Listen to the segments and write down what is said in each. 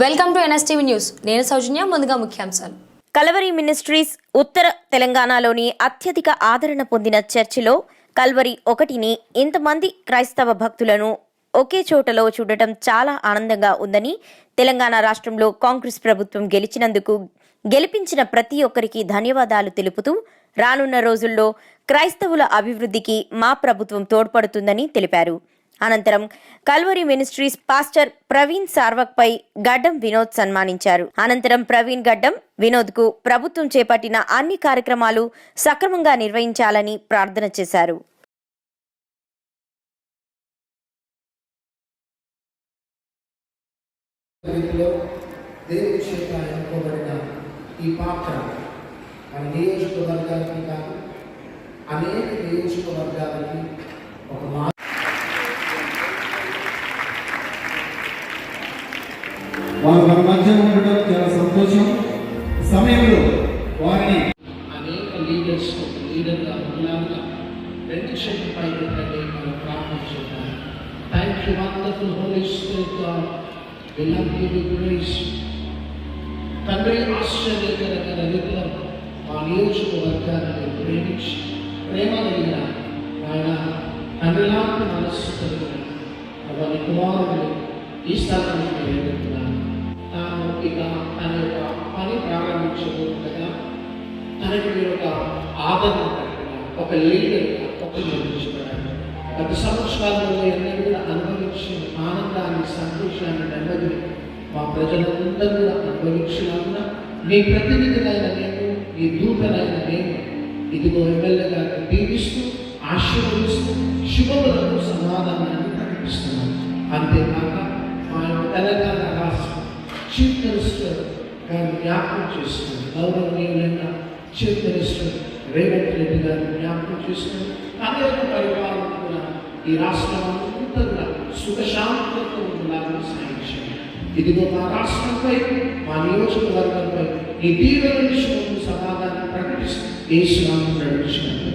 Welcome to NSTV news. నేను సౌజన్య ముందుగా ముఖ్యాంశాలు. కల్వరి మినిస్ట్రీస్ ఉత్తర తెలంగాణలోని అత్యధిక ఆదరణ పొందిన చర్చిలో కల్వరి ఒకటిని ఇంతమంది క్రైస్తవ భక్తులను ఒకే చోటలో చూడటం చాలా ఆనందంగా ఉందని తెలంగాణ రాష్ట్రంలో కాంగ్రెస్ ప్రభుత్వం గెలిచినందుకు గెలిపించిన ప్రతి ఒక్కరికి ధన్యవాదాలు తెలుపుతూ రానున్న రోజుల్లో క్రైస్తవుల అభివృద్ధికి మా ప్రభుత్వం తోడ్పడుతుందని తెలిపారు. అనంతరం కల్వరి మినిస్ట్రీస్ పాస్టర్ ప్రవీణ్ సార్వక్ పై గడ్డం వినోద్ సన్మానించారు. అనంతరం ప్రవీణ్ గడ్డం వినోద్కు ప్రభుత్వం చేపట్టిన అన్ని కార్యక్రమాలు సక్రమంగా నిర్వహించాలని ప్రార్థన చేశారు. దేవుడి చేత ఎన్నుకోబడిన ఈ పాత్ర మన నియోజకవర్గానికి కాదు అనేక నియోజకవర్గాలకి ఒక మా వారు మన మధ్య ఉండడం చాలా సంతోషం. సమయంలో వారిని అనేక లీడర్స్ లీడర్గా ఉన్నాగా రెండు చెట్టు పైన మనం ప్రార్థన thank you wonderful Holy Spirit God grace తండ్రి ఆశ్చర్యకరమైన రీతిలో మా నియోజకవర్గాన్ని ప్రేమించి ప్రేమ కలిగిన ఆయన తండ్రిలాంటి మనస్సు కలిగిన వారి కుమారుడు ఈ స్థలానికి ఎదుగుతున్నాను ఇక తన యొక్క పని ప్రారంభించబోతుండగా తనకి మీరు ఒక ఆదరణ ఒక లీడర్ ఒక నిర్మించబడాలి గత సంవత్సరాలలో ఎన్నడూ కూడా అనుభవించిన ఆనందాన్ని సంతోషాన్ని నెమ్మదిని మా ప్రజలందరూ కూడా అనుభవించినందున మీ ప్రతినిధులైన నేను మీ దూతలైన నేను ఇదిగో ఎమ్మెల్యేగా దీవిస్తూ ఆశీర్వదిస్తూ శుభములకు సమాధానాన్ని ప్రకటిస్తున్నాను. అంతేకాక మా యొక్క తెలంగాణ చీఫ్ మినిస్టర్ గారు జ్ఞాపకం చేస్తుంది గౌరవనీయులైన చీఫ్ మినిస్టర్ రేవంత్ రెడ్డి గారిని జ్ఞాపకం చేస్తుంది అనేక పరిపాలన కూడా ఈ రాష్ట్రం అంతా కూడా సుఖశాంతులతో ఉండాలని సాయం చేయండి ఇదిగో మా రాష్ట్రంపై మా నియోజకవర్గంపై ఈ దీవెన విషయంలో సమాధానం ప్రకటిస్తూ ఏ శ్రామం ప్రకటించినట్టు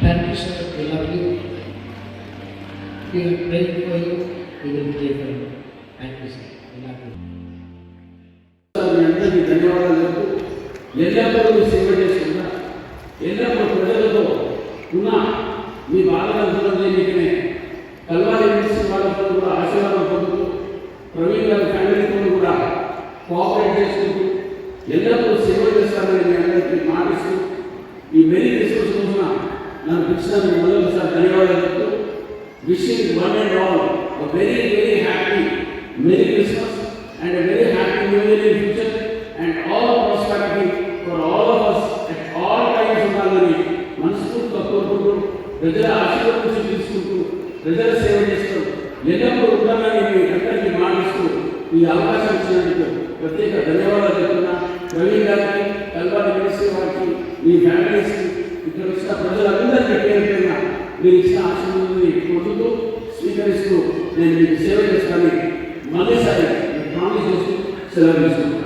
thank you sir. We love you We are praying for you. We will pray for you. Thank you, sir. అందరికీ ధన్యవాదాలు చెప్తూ ఎల్లప్పుడూ సేవ చేస్తున్నా. ఎల్లప్పుడూ ప్రజలతో ఉన్న మీ బాధలంతా నీకనే కల్వారి మినిస్టర్ వాళ్ళతో కూడా ఆశీర్వాదం పొందుతూ ప్రవీణ్ గారి ఫ్యామిలీతో కూడా కోఆపరేట్ చేసుకుంటూ ఎల్లప్పుడూ సేవ చేస్తారని మీ అందరికీ మాటిస్తూ ఈ మెరీ క్రిస్మస్ కోసం నన్ను పిలిచినందుకు మొదటిసారి ధన్యవాదాలు చెప్తూ wishing one and all very very happy merry Christmas ప్రజల ఆశీర్వాదం తీసుకుంటూ ప్రజల సేవ చేస్తూ ఎన్నప్పుడు ఉంటానని మీ అందరికీ మాటిస్తూ ఈ అవకాశం ఇచ్చినందుకు ప్రత్యేక ధన్యవాదాలు చెప్తున్నా. ప్రవీణ్ గారికి కల్వారి మినిస్ట్రీ వారికి మీ ఫ్యామిలీస్కి ఇక్కడ వచ్చిన ప్రజలందరికీ పేరు పేరున మీరు ఇచ్చిన ఆశీర్వాదాన్ని పొందుతూ స్వీకరిస్తూ నేను మీకు సేవ చేస్తానని మళ్ళీసారి ప్రామిస్ చేస్తూ సెలవు తీసుకుంటాను